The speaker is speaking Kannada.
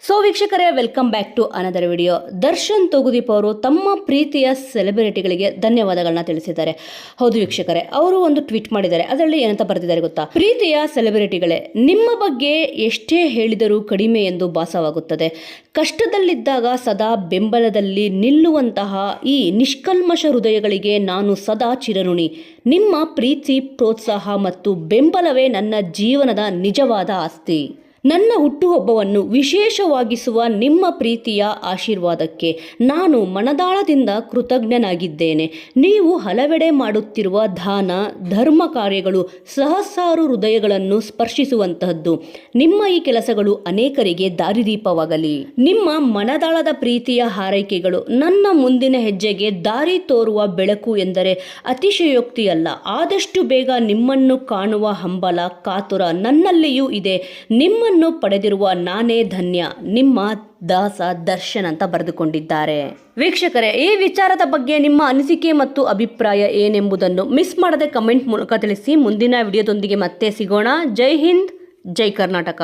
ಸೊ ವೀಕ್ಷಕರೇ welcome back to another video Darshan Thoogudeepa ಅವರು ತಮ್ಮ ಪ್ರೀತಿಯ ಸೆಲೆಬ್ರಿಟಿಗಳಿಗೆ ಧನ್ಯವಾದಗಳನ್ನ ತಿಳಿಸಿದ್ದಾರೆ. ಹೌದು ವೀಕ್ಷಕರೇ, ಅವರು ಒಂದು ಟ್ವೀಟ್ ಮಾಡಿದ್ದಾರೆ. ಅದರಲ್ಲಿ ಏನಂತ ಬರೆದಿದ್ದಾರೆ ಗೊತ್ತಾ? ಪ್ರೀತಿಯ ಸೆಲೆಬ್ರಿಟಿಗಳೇ ನಿಮ್ಮ ಬಗ್ಗೆ ಎಷ್ಟೇ ಹೇಳಿದರೂ ಕಡಿಮೆ ಎಂದು ಭಾಸವಾಗುತ್ತದೆ. ಕಷ್ಟದಲ್ಲಿದ್ದಾಗ ಸದಾ ಬೆಂಬಲದಲ್ಲಿ ನಿಲ್ಲುವಂತಹ ಈ ನಿಷ್ಕಲ್ಮಶ ಹೃದಯಗಳಿಗೆ ನಾನು ಸದಾ ಚಿರಋಣಿ. ನಿಮ್ಮ ಪ್ರೀತಿ, ಪ್ರೋತ್ಸಾಹ ಮತ್ತು ಬೆಂಬಲವೇ ನನ್ನ ಜೀವನದ ನಿಜವಾದ ಆಸ್ತಿ. ನನ್ನ ಹುಟ್ಟುಹಬ್ಬವನ್ನು ವಿಶೇಷವಾಗಿಸುವ ನಿಮ್ಮ ಪ್ರೀತಿಯ ಆಶೀರ್ವಾದಕ್ಕೆ ನಾನು ಮನದಾಳದಿಂದ ಕೃತಜ್ಞನಾಗಿದ್ದೇನೆ. ನೀವು ಹಲವೆಡೆ ಮಾಡುತ್ತಿರುವ ದಾನ, ಧರ್ಮ ಕಾರ್ಯಗಳು ಸಹಸ್ರಾರು ಹೃದಯಗಳನ್ನು ಸ್ಪರ್ಶಿಸುವಂತಹದ್ದು. ನಿಮ್ಮ ಈ ಕೆಲಸಗಳು ಅನೇಕರಿಗೆ ದಾರಿದೀಪವಾಗಲಿ. ನಿಮ್ಮ ಮನದಾಳದ ಪ್ರೀತಿಯ ಹಾರೈಕೆಗಳು ನನ್ನ ಮುಂದಿನ ಹೆಜ್ಜೆಗೆ ದಾರಿ ತೋರುವ ಬೆಳಕು ಎಂದರೆ ಅತಿಶಯೋಕ್ತಿಯಲ್ಲ. ಆದಷ್ಟು ಬೇಗ ನಿಮ್ಮನ್ನು ಕಾಣುವ ಹಂಬಲ, ಕಾತುರ ನನ್ನಲ್ಲಿಯೂ ಇದೆ. ನಿಮ್ಮನ್ನು ಪಡೆದಿರುವ ನಾನೇ ಧನ್ಯ. ನಿಮ್ಮ ದಾಸ ದರ್ಶನ್ ಅಂತ ಬರೆದುಕೊಂಡಿದ್ದಾರೆ. ವೀಕ್ಷಕರೇ, ಈ ವಿಚಾರದ ಬಗ್ಗೆ ನಿಮ್ಮ ಅನಿಸಿಕೆ ಮತ್ತು ಅಭಿಪ್ರಾಯ ಏನೆಂಬುದನ್ನು ಮಿಸ್ ಮಾಡದೆ ಕಮೆಂಟ್ ಮೂಲಕ ತಿಳಿಸಿ. ಮುಂದಿನ ವಿಡಿಯೋದೊಂದಿಗೆ ಮತ್ತೆ ಸಿಗೋಣ. ಜೈ ಹಿಂದ್, ಜೈ ಕರ್ನಾಟಕ.